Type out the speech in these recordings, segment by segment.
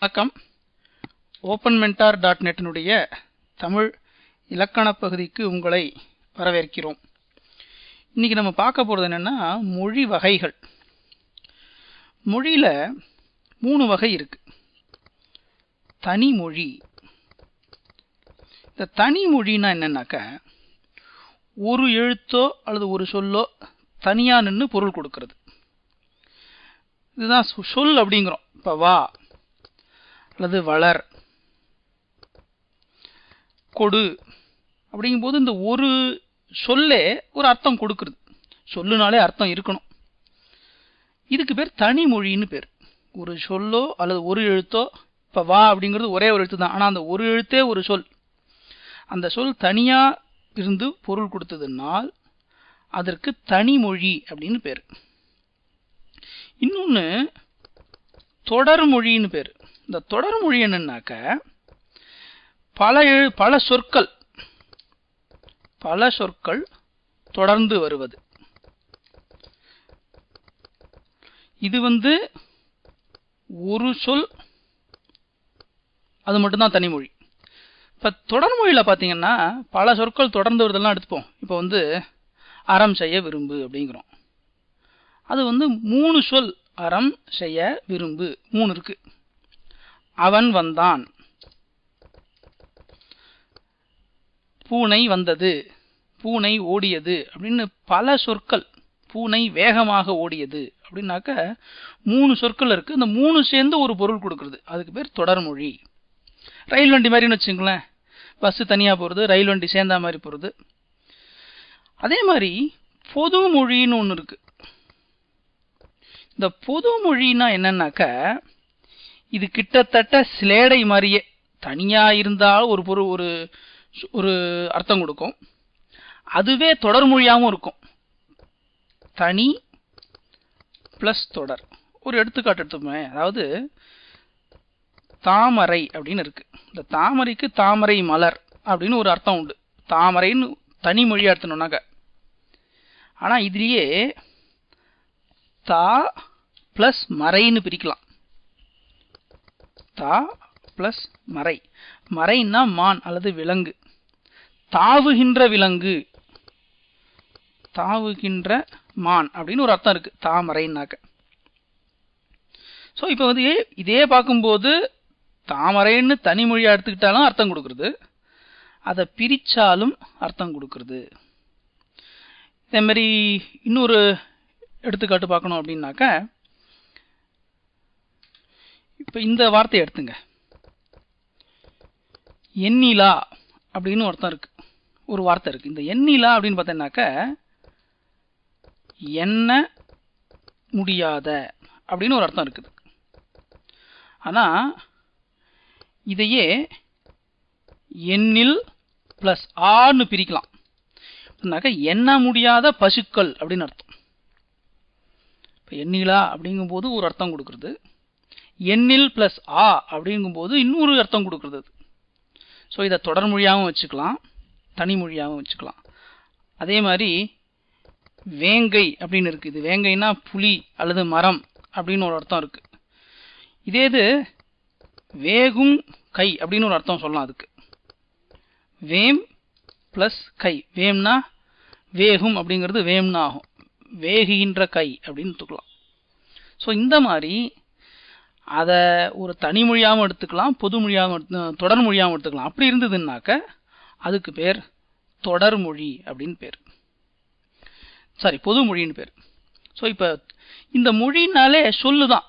வணக்கம். Open mentor dot நெட்டினுடைய தமிழ் இலக்கணப் பகுதிக்கு உங்களை வரவேற்கிறோம். இன்றைக்கி நம்ம பார்க்க போகிறது என்னென்னா மொழி வகைகள். மொழியில் மூணு வகை இருக்குது தனி மொழி. இந்த தனி மொழின்னா என்னென்னாக்க ஒரு எழுத்தோ அல்லது ஒரு சொல்லோ தனியாக நின்று பொருள் கொடுக்கறது. இதுதான் சொ- சொல் அப்படிங்கிறோம். இப்போ வா அல்லது வளர் கொடு அப்படிங்கும்போது இந்த ஒரு சொல்லே ஒரு அர்த்தம் கொடுக்குறது. சொல்லுனாலே அர்த்தம் இருக்கணும். இதுக்கு பேர் தனி மொழின்னு பேர். ஒரு சொல்லோ அல்லது ஒரு எழுத்தோ இப்போ வா அப்படிங்கிறது ஒரே ஒரு எழுத்து தான் ஆனால் அந்த ஒரு எழுத்தே ஒரு சொல். அந்த சொல் தனியாக இருந்து பொருள் கொடுத்ததுனால் அதற்கு தனி மொழி அப்படின்னு பேர். இன்னொன்று தொடர் மொழின்னு பேர். இந்த தொடர்மொழி என்னன்னாக்க பல எழு பல சொற்கள் பல சொற்கள் தொடர்ந்து வருவது. இது வந்து ஒரு சொல் அது மட்டும்தான் தனிமொழி இப்போ தொடர்மொழியில் பார்த்தீங்கன்னா பல சொற்கள் தொடர்ந்து வருதெல்லாம் எடுத்துப்போம். இப்போ வந்து அறம் செய்ய விரும்பு அப்படிங்கிறோம். அது வந்து மூணு சொல் அறம் செய்ய விரும்பு மூணு இருக்கு. அவன் வந்தான். பூனை வந்தது. பூனை ஓடியது அப்படின்னு பல சொற்கள். பூனை வேகமாக ஓடியது அப்படின்னாக்க மூணு சொற்கள் இருக்குது இந்த மூணு சேர்ந்து ஒரு பொருள் கொடுக்குறது. அதுக்கு பேர் தொடர்மொழி ரயில் வண்டி மாதிரின்னு வச்சுங்களேன் பஸ்ஸு தனியாக போகிறது ரயில் வண்டி சேர்ந்தா மாதிரி போகிறது அதே மாதிரி பொது மொழின்னு ஒன்று இருக்குது இந்த பொது மொழின்னா என்னன்னாக்க இது கிட்டத்தட்ட சிலேடை மாதிரியே. தனியாக இருந்தால் ஒரு பொருள் ஒரு ஒரு அர்த்தம் கொடுக்கும். அதுவே தொடர்மொழியாகவும் இருக்கும். தனி ப்ளஸ் தொடர். ஒரு எடுத்துக்காட்டு எடுத்துப்போமே அதாவது தாமரை அப்படின்னு இருக்குது இந்த தாமரைக்கு தாமரை மலர் அப்படின்னு ஒரு அர்த்தம் உண்டு. தாமரைன்னு தனி மொழியாக எடுத்தணும்னாக்க ஆனால் இதுலேயே தா ப்ளஸ் மறைன்னு பிரிக்கலாம். தா ப்ளஸ் மறை. மறைன்னா மான் அல்லது விலங்கு. தாவுகின்ற விலங்கு. தாவுகின்ற மான் அப்படின்னு ஒரு அர்த்தம் இருக்கு. தாமரைன்னாக்க ஸோ இப்போ வந்து இதே பார்க்கும்போது தாமரைன்னு தனிமொழியாக எடுத்துக்கிட்டாலும் அர்த்தம் கொடுக்குறது. அதை பிரித்தாலும் அர்த்தம் கொடுக்குறது. இதே மாதிரி இன்னொரு எடுத்துக்காட்டு பார்க்கணும் அப்படின்னாக்க இப்போ இந்த வார்த்தையை எடுத்துங்க. எண்ணிலா அப்படின்னு ஒருத்தம் அர்த்தம் இருக்கு. ஒரு வார்த்தை இருக்கு. இந்த எண்ணிலா அப்படின்னு பார்த்தீங்கன்னாக்க எண்ண முடியாத அப்படின்னு ஒரு அர்த்தம் இருக்குது. ஆனால் இதையே எண்ணில் ப்ளஸ் ஆன்னு பிரிக்கலாம். அப்படின்னாக்கா எண்ண முடியாத பசுக்கள் அப்படின்னு அர்த்தம். இப்போ எண்ணிலா அப்படிங்கும்போது ஒரு அர்த்தம் கொடுக்குறது. எண்ணில் ப்ளஸ் ஆ அப்படிங்கும்போது இன்னொரு அர்த்தம் கொடுக்குறது. அது ஸோ இதை தொடர்மொழியாகவும் வச்சுக்கலாம் தனிமொழியாகவும் வச்சுக்கலாம். அதே மாதிரி வேங்கை அப்படின்னு இருக்குது இது வேங்கைன்னா புலி அல்லது மரம் அப்படின்னு ஒரு அர்த்தம் இருக்குது இதே இது வேகும் கை அப்படின்னு ஒரு அர்த்தம் சொல்லலாம் அதுக்கு. வேம் ப்ளஸ் கை. வேம்னா வேகும் அப்படிங்கிறது வேம்னா ஆகும் வேகுகின்ற கை அப்படின்னு தூக்கலாம் ஸோ இந்த மாதிரி அதை ஒரு தனி மொழியாகவும் எடுத்துக்கலாம் பொது மொழியாகவும் எடுத்து தொடர் மொழியாகவும் எடுத்துக்கலாம். அப்படி இருந்ததுன்னாக்க அதுக்கு பேர் தொடர்மொழி அப்படின்னு பேர். சாரி பொது மொழின்னு பேர். ஸோ இப்போ இந்த மொழினாலே சொல்லு தான்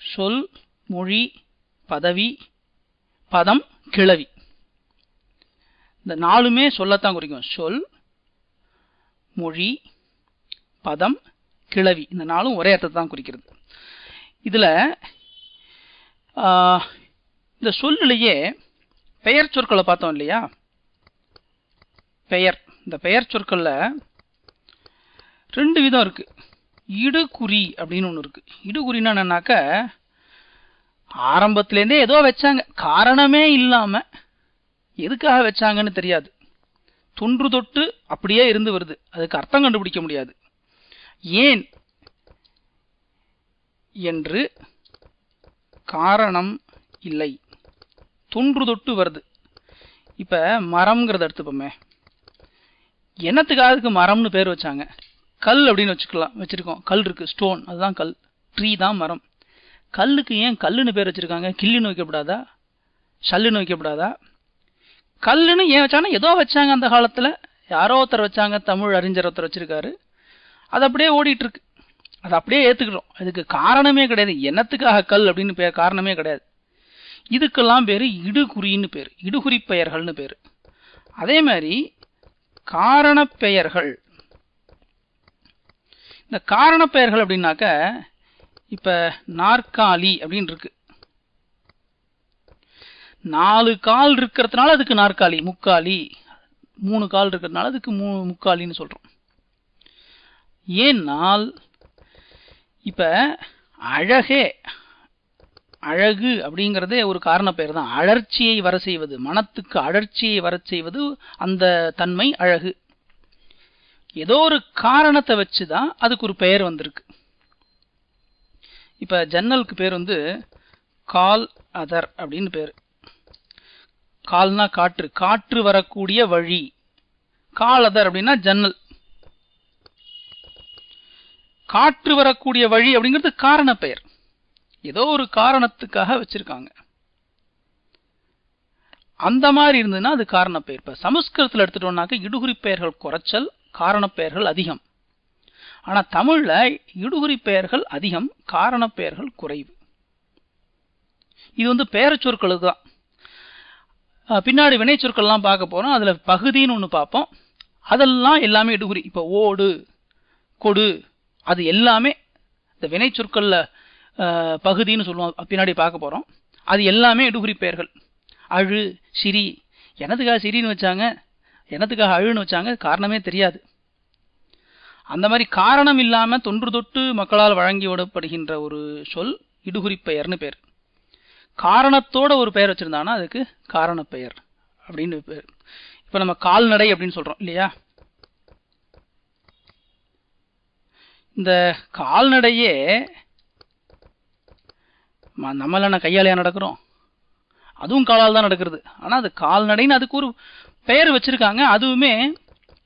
சொல் மொழி பதவி பதம் கிளவி இந்த நாலுமே சொல்லத்தான் குறிக்கும். சொல் மொழி பதம் கிளவி இந்த நாளும் ஒரே அர்த்தத்தை தான் குறிக்கிறது. இதில் இந்த சொல்லிலேயே பெயர் சொற்களை பார்த்தோம் இல்லையா? பெயர். இந்த பெயர் சொற்களில் ரெண்டு விதம் இருக்குது இடுகுறி அப்படின்னு ஒன்று இருக்குது இடுகுறின்னா என்னன்னாக்க ஆரம்பத்துலேருந்தே ஏதோ வச்சாங்க. காரணமே இல்லாமல் எதுக்காக வச்சாங்கன்னு தெரியாது. தொன்று தொட்டு அப்படியே இருந்து வருது. அதுக்கு அர்த்தம் கண்டுபிடிக்க முடியாது. ஏன்? என்று காரணம் இல்லை. தொன்று தொட்டு வருது. இப்போ மரம்ங்கிறத எடுத்துப்போமே. என்னத்துக்காக அதுக்கு மரம்னு பேர் வச்சாங்க? கல் அப்படின்னு வச்சுக்கலாம் வச்சுருக்கோம். கல் இருக்குது ஸ்டோன் அதுதான் கல். ட்ரீ தான் மரம். கல்லுக்கு ஏன் கல்லுன்னு பேர் வச்சுருக்காங்க? கில்லுன்னு வைக்கப்படாதா ஷல்லுன்னு வைக்கப்படாதா கல்லுன்னு ஏன் வச்சாங்கன்னா ஏதோ வச்சாங்க அந்த காலத்தில். யாரோ ஒருத்தர் வச்சாங்க தமிழ் அறிஞர் ஒருத்தர் வச்சுருக்காரு. அது அப்படியே ஓடிட்டுருக்கு அதை அப்படியே ஏற்றுக்கிறோம் அதுக்கு காரணமே கிடையாது. என்னத்துக்காக கல் அப்படின்னு பேர் காரணமே கிடையாது. இதுக்கெல்லாம் பேரு இடுகுறின்னு பேர். இடுகுறி பெயர்கள்னு பேர். அதே மாதிரி காரண பெயர்கள். இந்த காரண பெயர்கள் அப்படின்னாக்க இப்போ நாற்காலி அப்படின்னு இருக்கு. நாலு கால் இருக்கிறதுனால அதுக்கு நாற்காலி முக்காலி. மூணு கால் இருக்கிறதுனால அதுக்கு மூ முக்காலின்னு சொல்றோம். ஏன்னால் இப்போ அழகே அழகு அப்படிங்கிறதே ஒரு காரண பெயர் தான் அழற்சியை வர செய்வது மனத்துக்கு அழற்சியை வர செய்வது அந்த தன்மை அழகு. ஏதோ ஒரு காரணத்தை வச்சு தான் அதுக்கு ஒரு பெயர் வந்திருக்கு. இப்போ ஜன்னலுக்கு பேர் வந்து கால் அதர் அப்படின்னு பேர். கால்னா காற்று. காற்று வரக்கூடிய வழி. கால் அதர் அப்படின்னா ஜன்னல். காற்று வரக்கூடிய வழி அப்படிங்கிறது காரண பெயர். ஏதோ ஒரு காரணத்துக்காக வச்சிருக்காங்க. அந்த மாதிரி இருந்ததுன்னா அது காரண பெயர். இப்போ சமஸ்கிருதத்தில் எடுத்துட்டோம்னாக்க இடுகுறி பெயர்கள் குறைச்சல் காரண பெயர்கள் அதிகம். ஆனால் தமிழில் இடுகுறி பெயர்கள் அதிகம் காரண பெயர்கள் குறைவு. இது வந்து பெயரச்சொற்களுக்கு தான் பின்னாடி வினைச்சொற்கள்லாம் பார்க்க போகிறோம் அதில் பகுதின்னு ஒன்று பார்ப்போம். அதெல்லாம் எல்லாமே இடுகுறி. இப்போ ஓடு கொடு அது எல்லாமே இந்த வினை சொற்களில் பகுதின்னு சொல்லுவோம் பின்னாடி பார்க்க போகிறோம் அது எல்லாமே இடுகுறி பெயர்கள். அழு சிரி. எனதுக்காக சிரின்னு வச்சாங்க? எனதுக்காக அழுன்னு வச்சாங்க? காரணமே தெரியாது. அந்த மாதிரி காரணம் இல்லாமல் தொன்று தொட்டு மக்களால் வழங்கி விடப்படுகின்ற ஒரு சொல் இடுகுறி பெயர்னு பேர். காரணத்தோட ஒரு பெயர் வச்சுருந்தாங்கன்னா அதுக்கு காரணப்பெயர் பெயர் அப்படின்னு பேர். இப்போ நம்ம கால்நடை அப்படின்னு சொல்கிறோம் இல்லையா? இந்த கால்நடையே ம- நம்மள என்ன கையாலையா நடக்கிறோம். அதுவும் காலால் தான் நடக்கிறது. ஆனால் அது கால்நடைன்னு அதுக்கு ஒரு பெயர் வச்சுருக்காங்க. அதுவுமே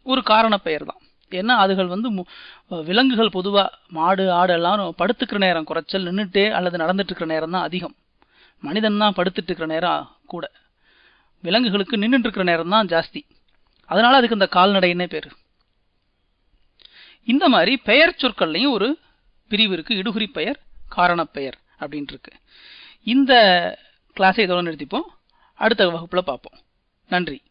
ஒரு காரண பெயர் தான். ஏன்னா அதுகள் வந்து மு- விலங்குகள் பொதுவாக மாடு ஆடு எல்லாம் படுத்துக்கிற நேரம் குறைச்சல் நின்றுட்டு அல்லது நடந்துட்டுருக்கிற நேரம் தான் அதிகம். மனிதன் தான் படுத்துட்டு இருக்கிற நேரம் கூட. விலங்குகளுக்கு நின்னுட்டு இருக்கிற நேரம் தான் ஜாஸ்தி. அதனால் அதுக்கு இந்த கால்நடைன்னே பேர். இந்த மாதிரி பெயர் சொற்கள்லையும் ஒரு பிரிவு இருக்குது இடுகுறி பெயர் காரணப் பெயர் அப்படின்ட்டு இருக்கு. இந்த கிளாஸை இதோட நிறுத்திப்போம். அடுத்த வகுப்பில் பார்ப்போம். நன்றி.